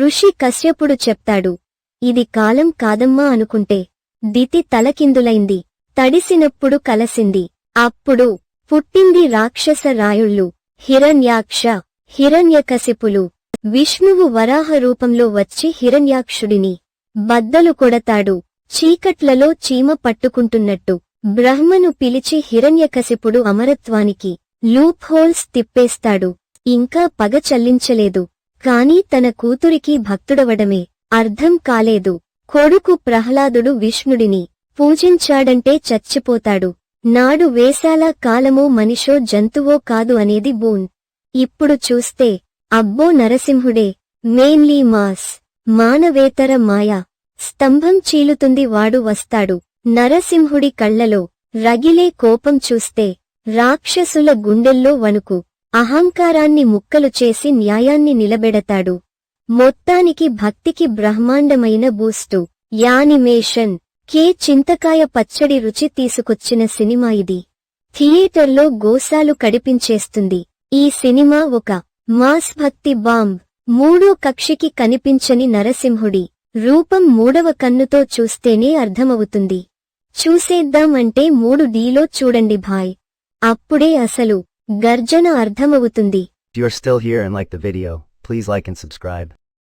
ఋషి కశ్యపుడు చెప్తాడు ఇది కాలం కాదమ్మా అనుకుంటే దితి తలకిందులైంది తడిసినప్పుడు కలసింది. అప్పుడు పుట్టింది రాక్షస రాయుళ్ళు హిరణ్యాక్ష హిరణ్యకశిపులు. విష్ణువు వరాహ రూపంలో వచ్చి హిరణ్యాక్షుడిని బద్దలు కొడతాడు చీకట్లలో చీమ పట్టుకుంటున్నట్టు. బ్రహ్మను పిలిచి హిరణ్యకశిపుడు అమరత్వానికి లూప్ హోల్స్ తిప్పేస్తాడు ఇంకా పగ చల్లించలేదు. కాని తన కూతురికి భక్తుడవడమే అర్థం కాలేదు. కొడుకు ప్రహ్లాదుడు విష్ణుడిని పూజించాడంటే చచ్చిపోతాడు. నాడు వేసాల కాలమో మనిషో జంతువో కాదు అనేది బూన్. ఇప్పుడు చూస్తే అబ్బో నరసింహుడే మెయిన్లీ మాస్ మానవేతర మాయ. స్తంభం చీలుతుంది వాడు వస్తాడు. నరసింహుడి కళ్ళలో రగిలే కోపం చూస్తే రాక్షసుల గుండెల్లో వణుకు. అహంకారాన్ని ముక్కలు చేసి న్యాయాన్ని నిలబెడతాడు. మొత్తానికి భక్తికి బ్రహ్మాండమైన బూస్టు. యానిమేషన్. కే చింతకాయ పచ్చడి రుచి తీసుకొచ్చిన సినిమా ఇది. థియేటర్లో గోసాలు కడిపించేస్తుంది. ఈ సినిమా ఒక మాస్ భక్తి బాంబ్. మూడో కక్షికి కనిపించని నరసింహుడి రూపం మూడవ కన్నుతో చూస్తేనే అర్థమవుతుంది. చూసేద్దాం అంటే మూడు డీలో చూడండి భాయ్. అప్పుడే అసలు గర్జన అర్థమవుతుంది If you are still here and like the video, please like and subscribe.